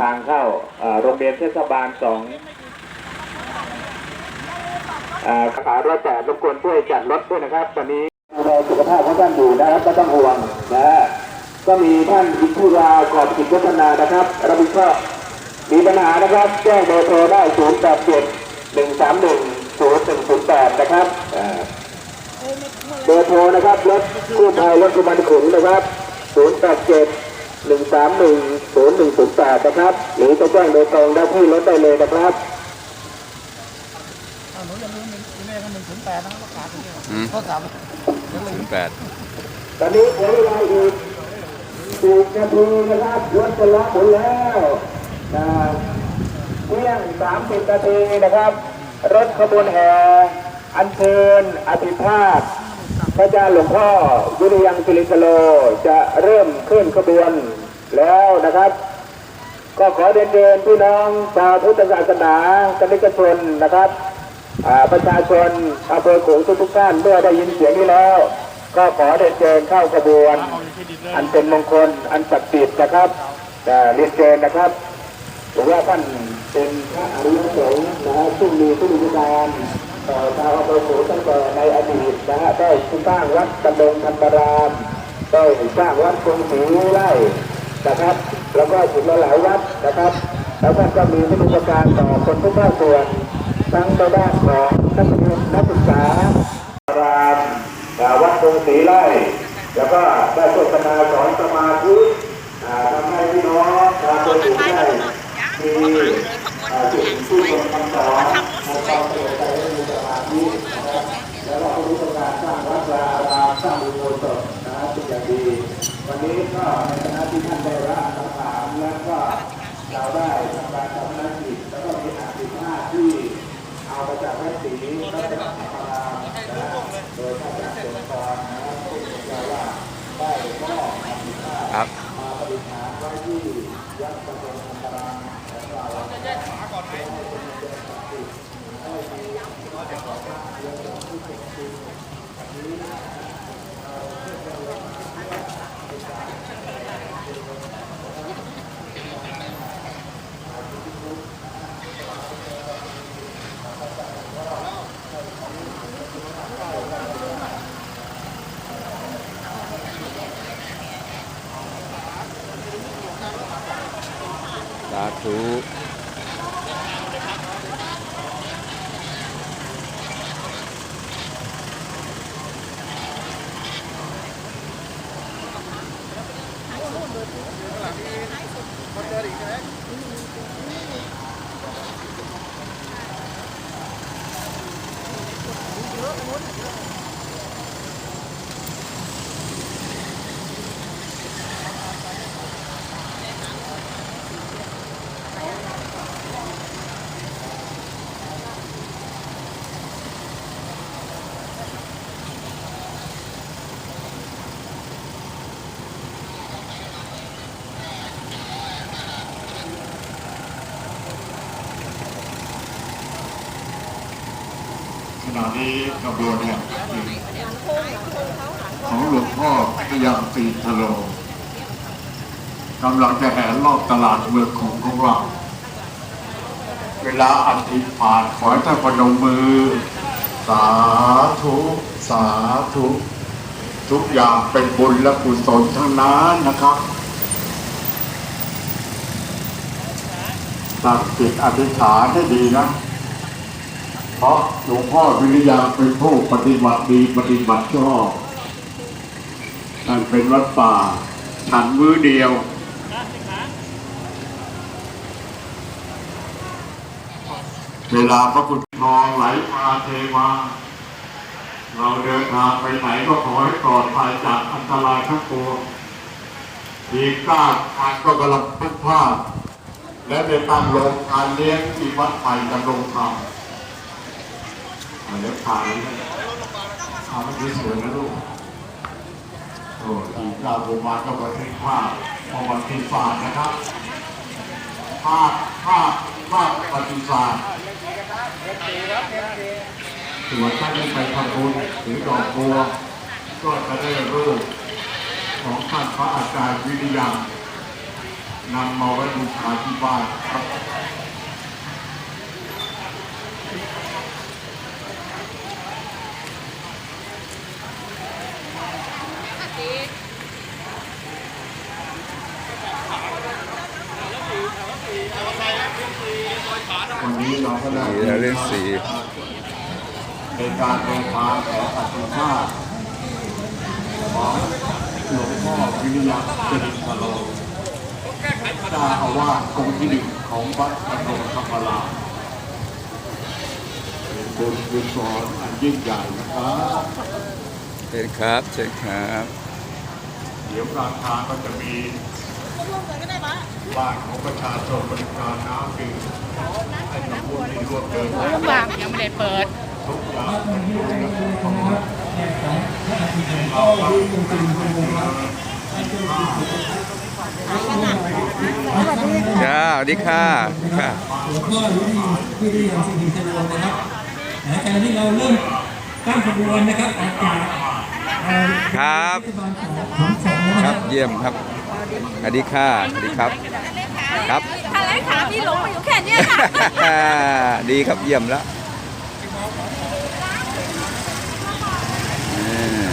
ทางเข้าโรงเรียนเทศบาลสองอ่าขารถแต่รบกวนช่วยจัดรถด้วยนะครับ ตอนนี้ดูแลสุขภาพของท่านอยู่นะครับก็ต้องห่วงนะฮะก็มีท่านอิทุราขอบกิจวัฒนานะครับรับผิดชอบมีปัญหานะครับแจ้งเบอร์โทรได้ศูนย์แปดเจ็ดหนึ่งสามหนึ่งศูนย์หนึ่งศูนย์แปดนะครับเบอร์โทรนะครับรถกู้ภัยรถกุมันขุนนะครับ087 131 0108นะครับ หรือจะแจ้งโดยตรงได้ที่รถได้เลยนะครับหนูอย่าลืมอีเมลกันหนึ่งศูนย์แปดนะครับประกาศตรงนี้โทษสามอย่าลืมแปดตอนนี้เหลือเวลาอีกสิบนาทีนะครับรถจะล็อกหมดแล้วนะเที่ยงสามสิบนาทีนะครับ รถขบวนแห่อัญเชิญอภิธาตพ ระเจ้าหลวงพ่อยุริยังสิริสโลจะเริ่มเคลื่อนขบวนแล้วนะครับ ก็ขอเรียนเชิญพี่น้องชาวพุทธศาสนาคณิกชนนะครับประชาชนอำเภอขงทุกๆท่านเมื่อได้ยินเสียงนี้แล้ว ก็ขอเรียนเชิญเข้าขบวน อันเป็นมงคลอันศักดิ์สิทธิ์นะครับเรียนเชิญนะครับถือว่าท่านเป็นพระอริยสงฆ์นะฮะซึ่งมีผู้มีการ ชาวอำเภอโขงตั้งแต่ในอดีตนะฮะได้สร้างวัดตำบลธรรมรามได้สร้างวัดกรุงศรีไร่นะครับ แล้วก็ถึงหลายวัดนะครับ แล้วท่านก็มีวิธีการต่อคนทุกภาคส่วนทั้งในด้านของนักเรียนนักศึกษารามวัดกรุงศรีไร่แล้วก็ได้โฆษณาสอนสมาธิทำให้พี่น้องชาวตัวอยู่ได้มีอ่าจุดที่คนคำสอน ครับ สาธุ ข ณะนี้ขบวนเนี่ยของหลวงพ่อพยามตีทะโลกำลังจะแห่รอบตลาดเมืองของของเรา เวลาอธิษฐานขอให้ท่านพนมมือ สาธุ สาธุ ทุกอย่างเป็นบุญและกุศลทั้งนั้นนะครับตั้งจิตอธิษฐานให้ดีนะ เพราะหลวงพ่อวิริยาเป็นผู้ปฏิบัติดีปฏิบัติชอบท่านเป็นวัดป่าฉันมือเดียวเวลาพระคุณทองไหลมาเทมาเราเดินทางไปไหนก็ขอให้ปลอดภัยจากอันตรายทั้งปวงทีมก้าวการก็กำลังพัดพลาดและได้ตั้งโรงการเลี้ยงที่วัดไผ่ดำรงธรรม อ่าเดี๋ยวถ่ายเอาเมื่อกี้สวยนะลูกโอ้ทีมเราลงมาก็บันทึกภาพประวัติศาสตร์นะครับภาพภาพภาพประวัติศาสตร์ส่วนท่านที่ไปทำบุญหรือดอกบัว ก็จะได้รูปของท่านพระอาจารย์วิริยังนำมาไว้บูชาที่บ้านครับ วันนี้เราก็ได้สีเล่นสีเป็นการเดินทางแห่อัตภาพของหลวงพ่อวิริยะจรินทโลเจ้าอาวาสองค์ที่หนึ่งของวัดพนมธรรมราเป็นบุญกุศลอันยิ่งใหญ่นะครับเชิญครับเชิญครับ เดี๋ยวกลางทางก็จะมี บ้านของประชาชนบริการน้ำดื่มให้กับผู้ที่ร่วมเดินทางลำบากยังไม่ได้เปิดทุกอย่างเป็นบุญและกุศลเราก็จ้าสวัสดีค่ะค่ะหลวงพ่อรุ่นที่ได้ยังสิ่งที่จะรวมนะครับนะการที่เราเริ่มตั้งขบวนนะครับออกจากเอ่อครับเทศบาลของนส่งนะคครัรับบเยี่ยมครับ สวัสดีค่ะสวัสดีครับ ครับ ทางแรกขาพี่หลงมาอยู่แค่เนี้ยค่ะ ดีครับเยี่ยมแล้วอ่า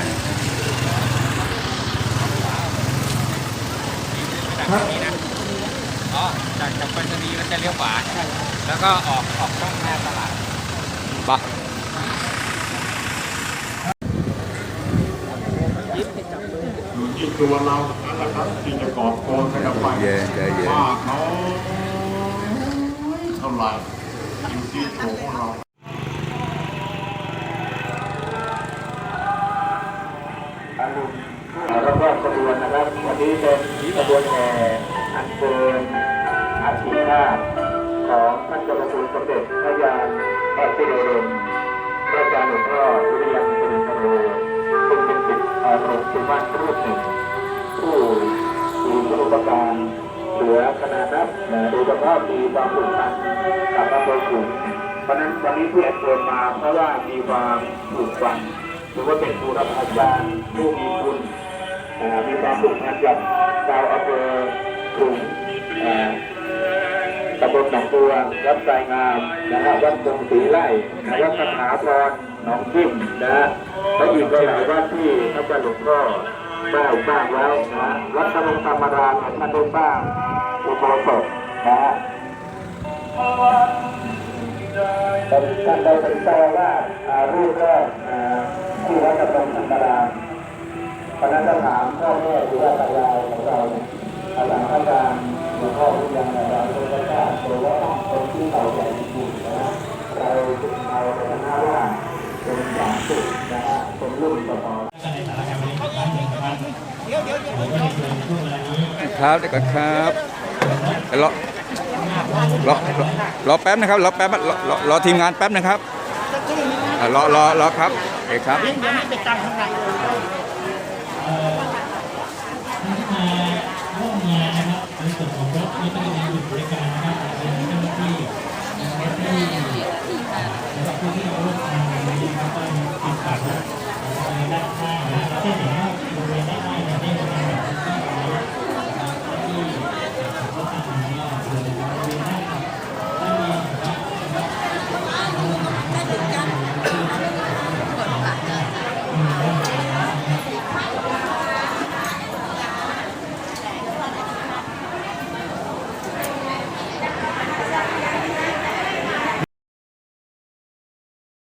อ๋อจากจากไปรษณีย์แล้วจะเลี้ยวขวาแล้วก็ออกออกช่องหน้าตลาดไปะ อยู่ ที่ตัวเรานั่นแหละครับที่จะกอบโกนกันไปเย็นใจเย็นมาเท่าไหร่อยู่ที่ตัวของเรา อารมณ์รอบๆขบวนนะครับ วันนี้เป็นขบวนแห่อันเชิญอาชีพาพของท่านเจ้าพระคุณสมเด็จพระยานพระสิริรมพระอาจารย์หลวงพ่อวิริยังสิริธโรซึ่งเป็นศิษย์อารมณ์สุภาพรูปหนึ่ง ปการเหลือขนาดนับนโดยเฉพาะมีความผูกพันกับพระพุทธคุณเพราะนั้นวันนี้ที่อัญเชิญมาเพราะว่ามีความผูกพันหรือว่าเป็นบูรพาจารย์ผู้มีคุณมีความผูกพันกับชาวอำเภอขลุงตำบลหนองบัววัดสายงามนะฮะวัดตรงศรีไร่นะวัดสถาพรหนองจิ้มนะฮะและอีกหลายวัดที่พระเจ้าหลวงพ่อ ได้สร้างแล้วนะรัตนธรรมราเนี่ยท่านได้สร้างอุโบสถนะฮะท่านได้เป็นเจ้าว่ารูปแรกที่วัดตะลงธรรมราเพราะนั้นถามพ่อแม่หรือว่า ครับเดี๋ยวก่อนครับรอรอรอรอแป๊บนะครับรอแป๊บรอรอรอทีมงานแป๊บนะครับอ่ารอรอรอครับโอเคครับ เดี๋ยวนี้ไปตั้งข้างในเลย